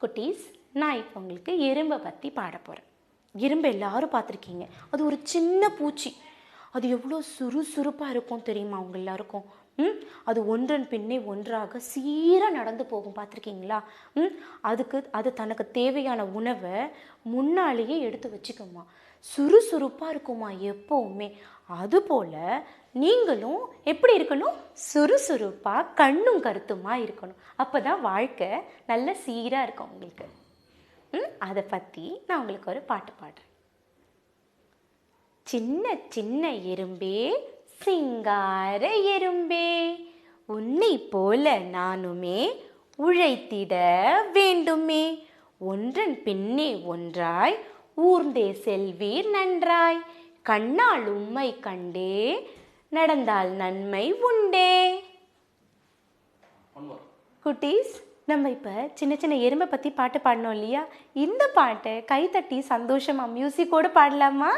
குட்டீஸ் நான் இப்போ உங்களுக்கு எறும்பை பற்றி பாட போகிறேன் எறும்பு எல்லாரும் பார்த்துருக்கீங்க. அது ஒரு சின்ன பூச்சி. அது எவ்வளோ சுறுசுறுப்பாக இருக்கும் தெரியுமா அவங்க எல்லாருக்கும்? அது ஒன்றன் பின்னே ஒன்றாக சீராக நடந்து போகும் பார்த்துருக்கீங்களா? ம்? அதுக்கு அது தனக்கு தேவையான உணவை முன்னாலேயே எடுத்து வச்சுக்குமா. சுறுசுறுப்பாக இருக்குமா எப்போவுமே. அதுபோல் நீங்களும் எப்படி இருக்கணும்? சுறுசுறுப்பாக கண்ணும் கருத்துமாக இருக்கணும். அப்போ தான் வாழ்க்கை நல்ல சீராக இருக்கும் உங்களுக்கு. ம்? அதை பற்றி நான் உங்களுக்கு ஒரு பாட்டு பாடுறேன். சின்ன சின்ன எறும்பே சிங்கார எறும்பே. உன்னை போல நானுமே உழைத்திட வேண்டுமே. ஒன்றன் பின்னே ஒன்றாய் ஊர்ந்தே செல்வீர் நன்றாய். கண்ணால் உம்மை கண்டே நடந்தால் நன்மை உண்டே. குட்டீஸ் நம்ம இப்போ சின்ன சின்ன எறும்பை பற்றி பாட்டு பாடினோம் இல்லையா? இந்த பாட்டை கைத்தட்டி சந்தோஷமா மியூசிக்கோடு பாடலாமா?